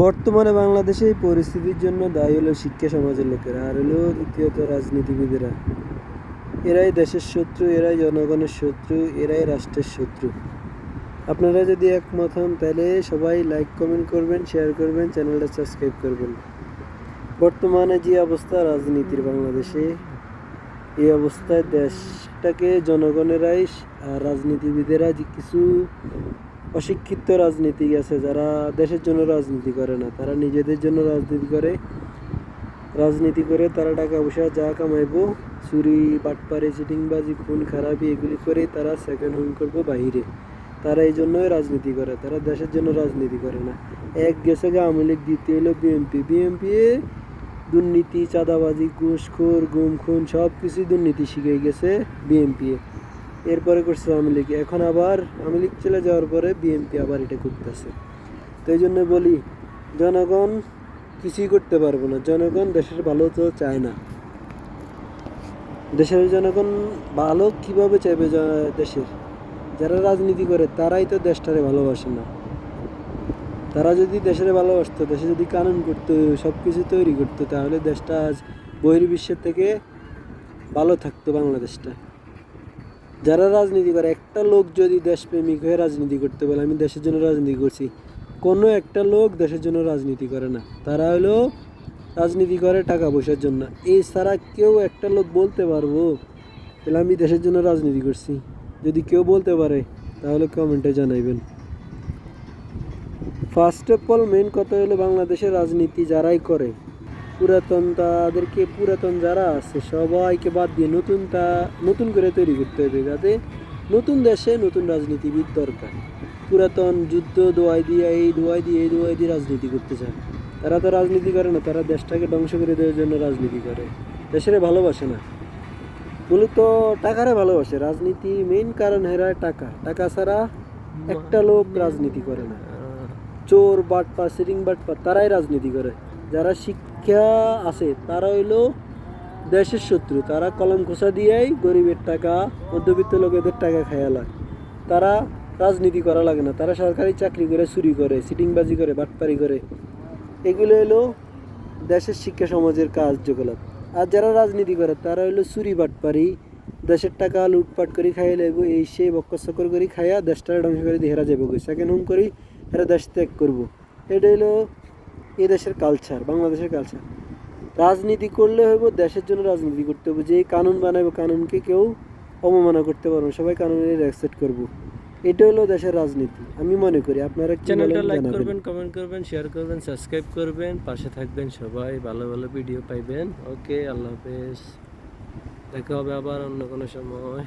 বর্তমানে বাংলাদেশে এই পরিস্থিতির জন্য দায়ী হলো শিক্ষা সমাজের লোকেরা, আর হলো দ্বিতীয়ত রাজনীতিবিদেরা। এরাই দেশের শত্রু, এরাই জনগণের শত্রু, এরাই রাষ্ট্রের শত্রু। আপনারা যদি একমত হন, তাহলে সবাই লাইক কমেন্ট করবেন শেয়ার করবেন, চ্যানেলটা সাবস্ক্রাইব করবেন। বর্তমানে যে অবস্থা রাজনীতির বাংলাদেশে, এই অবস্থায় দেশটাকে জনগণেরাই আর রাজনীতিবিদেরা যে কিছু অশিক্ষিত রাজনীতি আছে, যারা দেশের জন্য রাজনীতি করে না, তারা নিজেদের জন্য রাজনীতি করে রাজনীতি করে তারা টাকা পয়সা যা কামাইবো, চুরি, বাটপারে, চিটিংবাজি, খুন, খারাপি, এগুলি করে তারা সেকেন্ড হোম করব বাহিরে। তারা এই জন্যই রাজনীতি করে, তারা দেশের জন্য রাজনীতি করে না। এক গেছে গা আওয়ামী লীগ, দ্বিতীয় হলো বিএনপি। বিএনপি দুর্নীতি, চাঁদাবাজি, ঘুষখোর, গুম, খুন সব কিছুই দুর্নীতি শিখে গেছে বিএনপি এরপরে করছে আওয়ামী লীগ। এখন আবার আওয়ামী লীগ চলে যাওয়ার পরে বিএনপি আবার এটা করতেছে। তো এই জন্য বলি, জনগণ কিছুই করতে পারব না। জনগণ দেশের ভালো তো চায় না। দেশের জনগণ ভালো কীভাবে চাইবে দেশের? যারা রাজনীতি করে, তারাই তো দেশটারে ভালোবাসে না। তারা যদি দেশের ভালোবাসতো, দেশে যদি কানুন করতো সব কিছু তৈরি করতো, তাহলে দেশটা আজ বহির্বিশ্বের থেকে ভালো থাকতো বাংলাদেশটা। যারা রাজনীতি করে, একটা লোক যদি দেশপ্রেমিক হয়ে রাজনীতি করতে বলে, আমি দেশের জন্য রাজনীতি করছি, কোনো একটা লোক দেশের জন্য রাজনীতি করে না। তারা হলো রাজনীতি করে টাকা পয়সার জন্য। এছাড়া কেউ একটা লোক বলতে পারব, তাহলে আমি দেশের জন্য রাজনীতি করছি। যদি কেউ বলতে পারে, তাহলে কমেন্টে জানাইবেন। ফার্স্ট অফ অল মেন কথা হলো বাংলাদেশের রাজনীতি যারাই করে পুরাতন তাদেরকে পুরাতন যারা আছে, সবাইকে বাদ দিয়ে নতুন তা, নতুন করে তৈরি করতে হবে যাতে নতুন দেশে নতুন রাজনীতিবিদ দরকার। পুরাতন যুদ্ধ দোয়াই দিয়ে, এই দোয়াই দিয়ে, এই দোয়াই দিয়ে রাজনীতি করতে চায়। তারা তো রাজনীতি করে না, তারা দেশটাকে ধ্বংস করে দেওয়ার জন্য রাজনীতি করে। দেশের ভালোবাসে না। মূলত টাকারে ভালোবাসে। রাজনীতি মেইন কারণ হেরা টাকা। টাকা ছাড়া একটা লোক রাজনীতি করে না। চোর বাটপা সিটিং বাটপা তারাই রাজনীতি করে। যারা শিক্ষা আছে, তারা হইল দেশের শত্রু। তারা কলম খোসা দিয়েই গরিবের টাকা, মধ্যবিত্ত লোকেদের টাকা খায়া লাগে তারা রাজনীতি করা লাগে না। তারা সরকারি চাকরি করে, চুরি করে, সিটিংবাজি করে, বাটপারি করে। এগুলো হলো দেশের শিক্ষা সমাজের কার্যকলাপ। আর যারা রাজনীতি করে, তারা হলো চুরি, বাটপারি, দেশের টাকা লুটপাট করে খাইয়ে লাগবো এই সেই বক্কর করে খাইয়া দেশটা ধ্বংস করে দিয়ে হেরা যাব সেকেন্ড হোম করি, হেরা দেশ ত্যাগ করব। এটা হলো এই দেশের কালচার বাংলাদেশের কালচার রাজনীতি করলে হইব দেশের জন্য রাজনীতি করতে হবে যে কানুন বানাবো কানুনকে কেউ অবমাননা করতে পারব সবাই কানুনের অ্যাকসেপ্ট করব। এটা হলো দেশের রাজনীতি। আমি মনে করি আপনারা চ্যানেলটা লাইক করবেন কমেন্ট করবেন শেয়ার করবেন সাবস্ক্রাইব করবেন পাশে থাকবেন সবাই। ভালো ভালো ভিডিও পাইবেন। ওকে আল্লাহ হাফেজ। দেখা হবে আবার অন্য কোনো সময়।